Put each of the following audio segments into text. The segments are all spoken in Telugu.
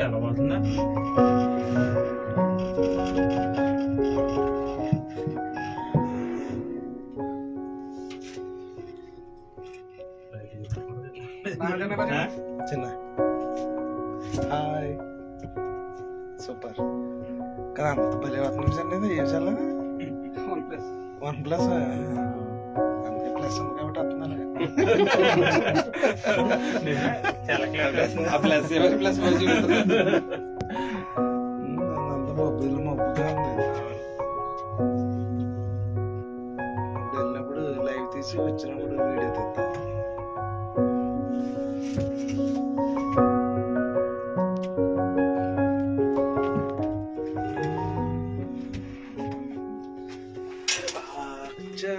తెల్లబోతుందా చిన్న హాయ్ సూపర్ కదా అంత భలే వస్తుంది ఏ చాలా వన్ ప్లస్ అందుకే ప్లస్ ఉంది కాబట్టి వస్తున్నాను చాలా క్లియర్ ప్లస్ ప్లస్ అంత మబ్బులు మబ్బుగా ఉంది ఇప్పుడు వెళ్ళినప్పుడు లైవ్ తీసి వచ్చినప్పుడు వీడియో తీద్దాం జయ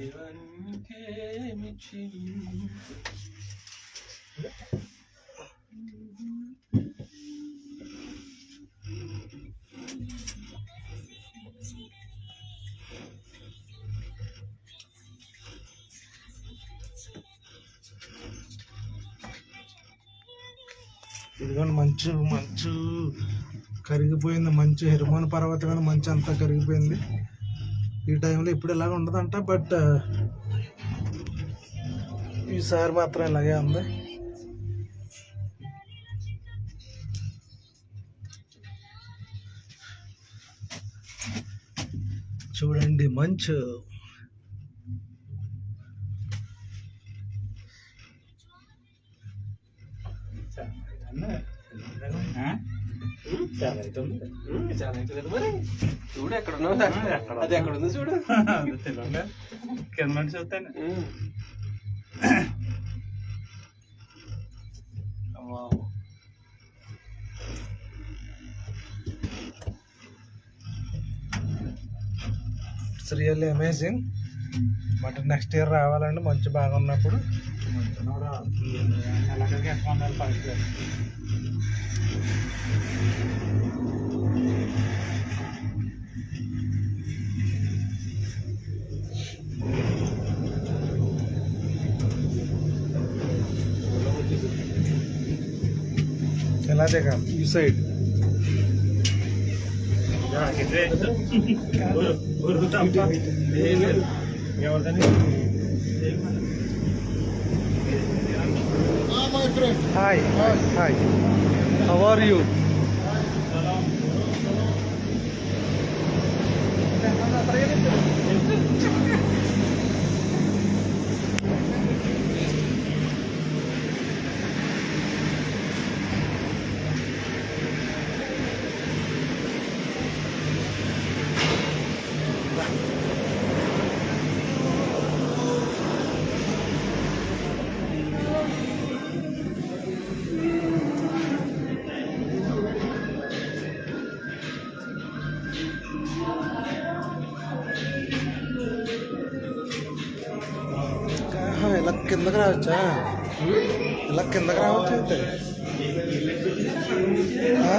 అక్కడక్కడ కనపడుతుంది ఇదిగోండి మంచు మంచు. కరిగిపోయింది మంచు. పర్వతం కానీ మంచు అంతా కరిగిపోయింది. ఈ టైంలో ఇప్పుడు ఇలాగ ఉండదంట బట్ ఈసారి మాత్రం ఇలాగే ఉంది. చూడండి మంచు. ఆ? చాలా అయితే ఉంది. చాలా అయితే కదా మరి చూడు ఎక్కడ ఉన్నావు ఎక్కడ అది ఎక్కడ ఉందో చూడు అది తెలియదులే. కింద నుండి చూస్తాను wow. It's really amazing But next year రావాలండి మంచి బాగా ఉన్నప్పుడు నెలకి ఎక్కువ ఉండాలి ఫస్ట్ ఎలా దిగాలి ఈ side hi hi how are you ఆహా, కిందకి రావచ్చా ఇలా కిందకి రావచ్చు అయితే ఆ.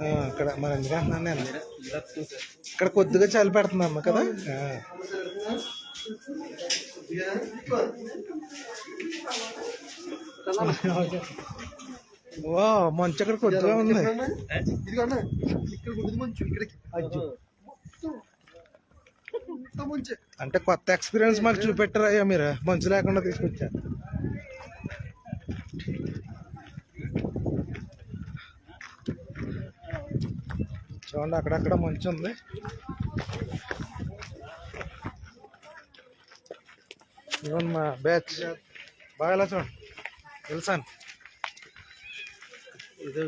ఆ, ఇక్కడ మరి ఎందుకు అంటున్నాను నేను ఇక్కడ కొద్దిగా చలి పెడుతుంది అమ్మ కదా వా ఓ మంచు అక్కడ కొద్దిగా ఉంది? అంటే కొత్త ఎక్స్పీరియన్స్ మాకు చూపెట్టారు అయ్యా మీరు. మంచు లేకుండా తీసుకొచ్చారు. చూడండి అక్కడక్కడ మంచి ఉంది. ఇవన్న మా బ్యాచ్. బాగా చూడండి? తెలుసా? ఇదే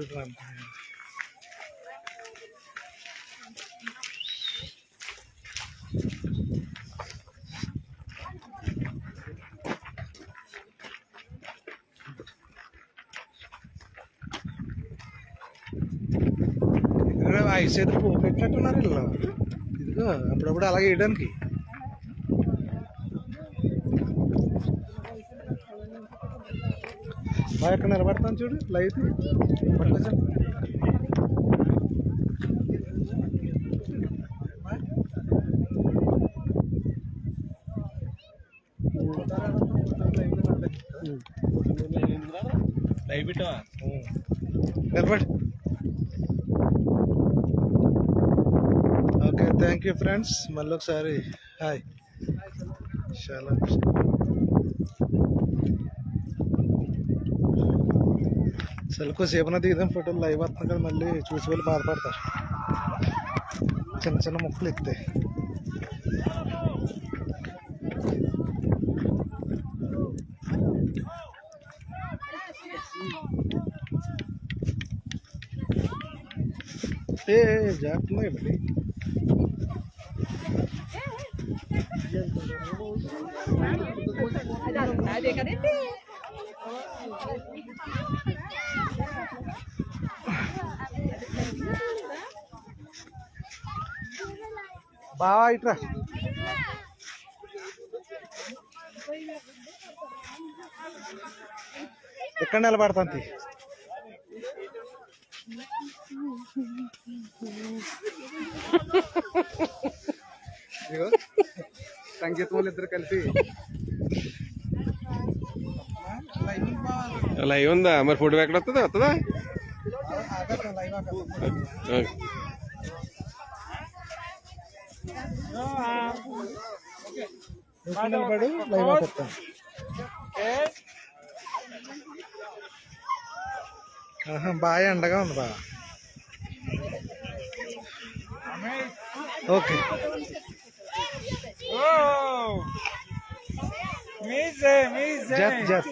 ఐస్ అయితే పెట్టినట్టున్నారు ఇల్లు ఇదిగో అప్పుడప్పుడు అలాగే వేయడానికి. బాగా ఎక్కడ నిలబడతాను చూడు? లైట్ పట్టుకొచ్చాను నిలబడి. ఓకే థ్యాంక్ యూ ఫ్రెండ్స్ మళ్ళీ ఒకసారి హాయ్ చాలా అసలు సేపన దిగుదాం ఫోటోలు లైవ్ వస్తుంది కదా మళ్ళీ చూసి వాళ్ళు బాధపడతారు. చిన్న చిన్న ముక్కలు ఎత్తాయి ఏ జాగ్రత్తగా మళ్ళీ బావా ఇట్రా ಭಾಳ ಇಟ್ರ. ಕಣ್ಣೆಲ್ಲ ಬಾಡ್ತಂತಿ ಸಂಗೀತ ಮೂಲಿದ್ರೆ ಕಲ್ಸಿ. ಲೈವ್ ಒಂದ ಮರ್ ಫುಡ್ ಬೇಕತ್ತದ ಆತದ నిలబడు లైవ్ బాగా ఎండగా ఉంది బాగా. ఓకే. మీసే మీసే. జత్ జత్.